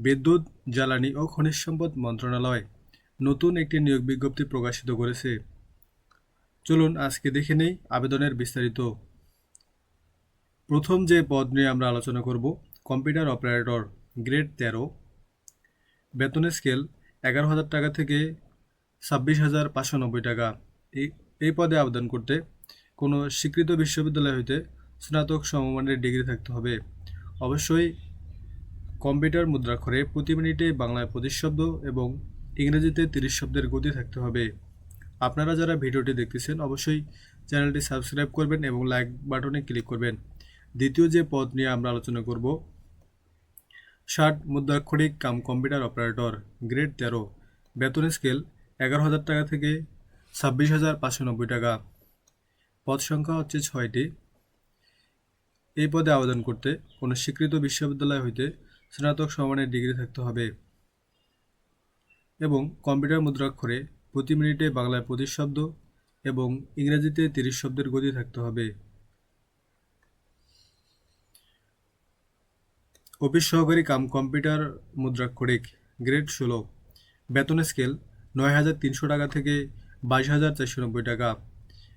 বিদ্যুৎ, জ্বালানি ও খনিজ সম্পদ মন্ত্রণালয় নতুন একটি নিয়োগ বিজ্ঞপ্তি প্রকাশিত করেছে। চলুন আজকে দেখে নেই আবেদনের বিস্তারিত। প্রথম যে পদ নিয়ে আমরা আলোচনা করব, কম্পিউটার অপারেটর গ্রেড তেরো। বেতনের স্কেল এগারো হাজার টাকা থেকে ছাব্বিশ হাজার পাঁচশো নব্বই টাকা। এই এই পদে আবেদন করতে কোনো স্বীকৃত বিশ্ববিদ্যালয় হইতে স্নাতক সমমানের ডিগ্রি থাকতে হবে। অবশ্যই কম্পিউটার মুদ্রাক্ষরে প্রতি মিনিটে বাংলায় পঁচিশ শব্দ এবং ইংরেজিতে তিরিশ শব্দের গতি থাকতে হবে। আপনারা যারা ভিডিওটি দেখতেছেন, অবশ্যই চ্যানেলটি সাবস্ক্রাইব করবেন এবং লাইক বাটনে ক্লিক করবেন। দ্বিতীয় যে পদ নিয়ে আমরা আলোচনা করব, ষাট মুদ্রাক্ষরিক কাম কম্পিউটার অপারেটর, গ্রেড তেরো, বেতন স্কেল এগারো হাজার টাকা থেকে ছাব্বিশ হাজার পাঁচশো নব্বই টাকা। পদ সংখ্যা হচ্ছে ছয়টি। এই পদে আবেদন করতে কোনো স্বীকৃত বিশ্ববিদ্যালয় হইতে স্নাতক সমানের ডিগ্রি থাকতে হবে। এবং কম্পিউটার মুদ্রাক্ষরে প্রতি মিনিটে বাংলায় পঁচিশ শব্দ এবং ইংরেজিতে তিরিশ শব্দের গতি থাকতে হবে। অফিস সহকারী কাম কম্পিউটার মুদ্রাক্ষরিক গ্রেড ষোলো। বেতন স্কেল নয় হাজার তিনশো টাকা থেকে বাইশ হাজার চারশো নব্বই টাকা।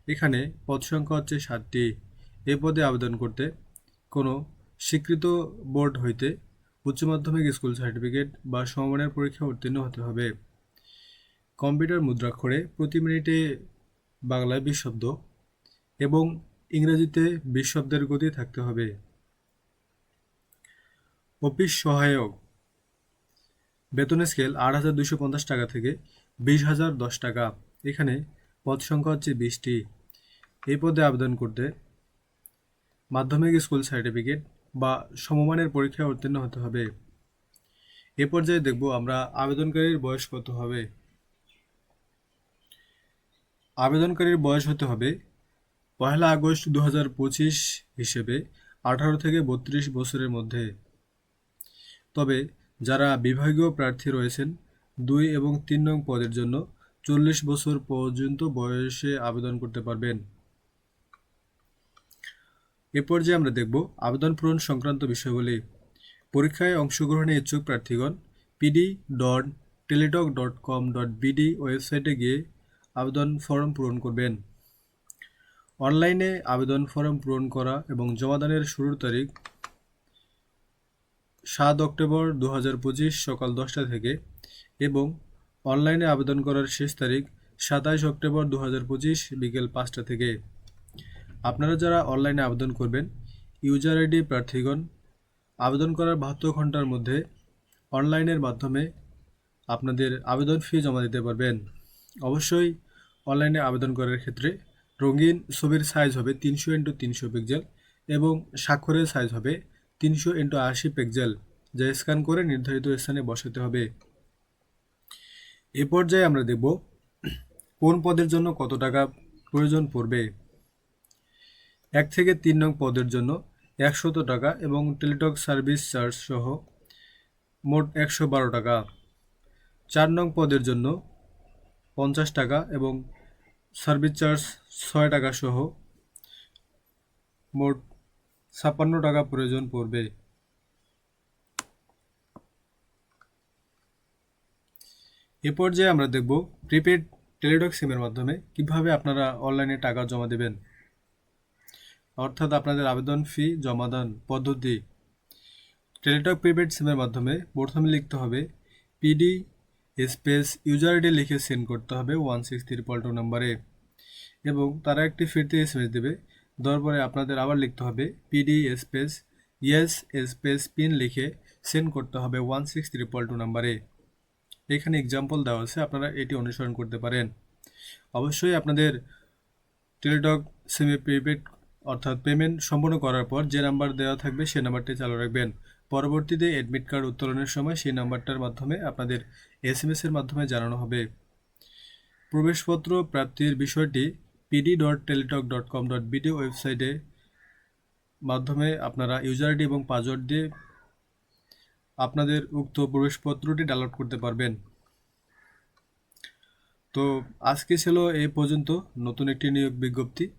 এখানে পদ সংখ্যা হচ্ছে সাতটি। এ পদে আবেদন করতে কোনো স্বীকৃত বোর্ড হইতে উচ্চ মাধ্যমিক স্কুল সার্টিফিকেট বা সমমানের পরীক্ষা উত্তীর্ণ হতে হবে। কম্পিউটার মুদ্রাক্ষরে প্রতি মিনিটে বাংলায় বিশ শব্দ এবং ইংরেজিতে বিশ শব্দের গতি থাকতে হবে। অফিস সহায়ক। বেতন স্কেল আট হাজার দুশো পঞ্চাশ টাকা থেকে বিশ হাজার দশ টাকা। এখানে পদ সংখ্যা হচ্ছে বিশটি। এই পদে আবেদন করতে মাধ্যমিক স্কুল সার্টিফিকেট বা সমমানের পরীক্ষায় উত্তীর্ণ হতে হবে। এ পর্যায়ে দেখব আমরা আবেদনকারীর বয়স কত হবে। আবেদনকারীর বয়স হতে হবে পয়লা আগস্ট দু হিসেবে আঠারো থেকে বত্রিশ বছরের মধ্যে। তবে যারা বিভাগীয় প্রার্থী রয়েছেন, দুই এবং তিন নং পদের জন্য চল্লিশ বছর পর্যন্ত বয়সে আবেদন করতে পারবেন। এ পর্যায়ে আমরা দেখব আবেদন পূরণ সংক্রান্ত বিষয়গুলি পরীক্ষায় অংশগ্রহণে ইচ্ছুক প্রার্থীগণ PD dot Teletalk dot com dot BD ওয়েবসাইটে গিয়ে আবেদন ফর্ম পূরণ করবেন। অনলাইনে আবেদন ফর্ম পূরণ করা এবং জমাদানের শুরুর তারিখ সাত অক্টোবর দু হাজার পঁচিশ সকাল দশটা থেকে এবং অনলাইনে আবেদন করার শেষ তারিখ সাতাইশ অক্টোবর দু হাজার পঁচিশ বিকেল পাঁচটা থেকে। আপনারা যারা অনলাইনে আবেদন করবেন ইউজার আইডি প্রার্থীগণ, আবেদন করার বাহাত্তর ঘণ্টার মধ্যে অনলাইনের মাধ্যমে আপনাদের আবেদন ফি জমা দিতে পারবেন। অবশ্যই অনলাইনে আবেদন করার ক্ষেত্রে রঙিন ছবির সাইজ হবে তিনশো ইন্টু তিনশো পিক্সেল এবং স্বাক্ষরের সাইজ হবে তিনশো ইন্টু আশি পিক্সেল যা স্ক্যান করে নির্ধারিত স্থানে বসাতে হবে। এ পর্যায়ে আমরা দেখব কোন পদের জন্য কত টাকা প্রয়োজন পড়বে। এক থেকে তিন নং পদের জন্য একশত টাকা এবং টেলিটক সার্ভিস চার্জ সহ মোট একশো বারো টাকা। চার নং পদের জন্য পঞ্চাশ টাকা এবং সার্ভিস চার্জ ছয় টাকা সহ মোট ছাপ্পান্ন টাকা প্রয়োজন পড়বে। এ পর্যায়ে আমরা দেখব প্রিপেড টেলিটক সিমের মাধ্যমে কীভাবে আপনারা অনলাইনে টাকা জমা দেবেন। অর্থাৎ আপনাদের আবেদন ফি জমাদান পদ্ধতি। টেলিটক প্রিপেড সিমের মাধ্যমে প্রথমে লিখতে হবে পিডি স্পেস ইউজার আইডি লিখে সেন্ড করতে হবে ওয়ান সিক্স থ্রি টু নাম্বারে এবং তারা একটি ফিরতে এসএমএস দেবে। দেওয়ার পরে আপনাদের আবার লিখতে হবে PD space yes space PIN লিখে সেন্ড করতে হবে ওয়ান সিক্স ট্রিপল টু নাম্বারে এখানে এক্সাম্পল দেওয়া আছে, আপনারা এটি অনুসরণ করতে পারেন। অবশ্যই আপনাদের টেলিটক সিমে প্রিপেড অর্থাৎ পেমেন্ট সম্পন্ন করার পর যে নাম্বার দেওয়া থাকবে সেই নাম্বারটি চালু রাখবেন। পরবর্তীতে অ্যাডমিট কার্ড উত্তোলনের সময় সেই নাম্বারটার মাধ্যমে আপনাদের এস এম এর মাধ্যমে জানানো হবে। প্রবেশপত্র প্রাপ্তির বিষয়টি PD dot Teletalk dot com dot BD ওয়েবসাইটে মাধ্যমে আপনারা ইউজার আইডি এবং পাসওয়ার্ড দিয়ে আপনাদের উক্ত প্রবেশপত্রটি ডাউনলোড করতে পারবেন। তো আজকে ছিল এ পর্যন্ত। নতুন একটি নিয়োগ বিজ্ঞপ্তি।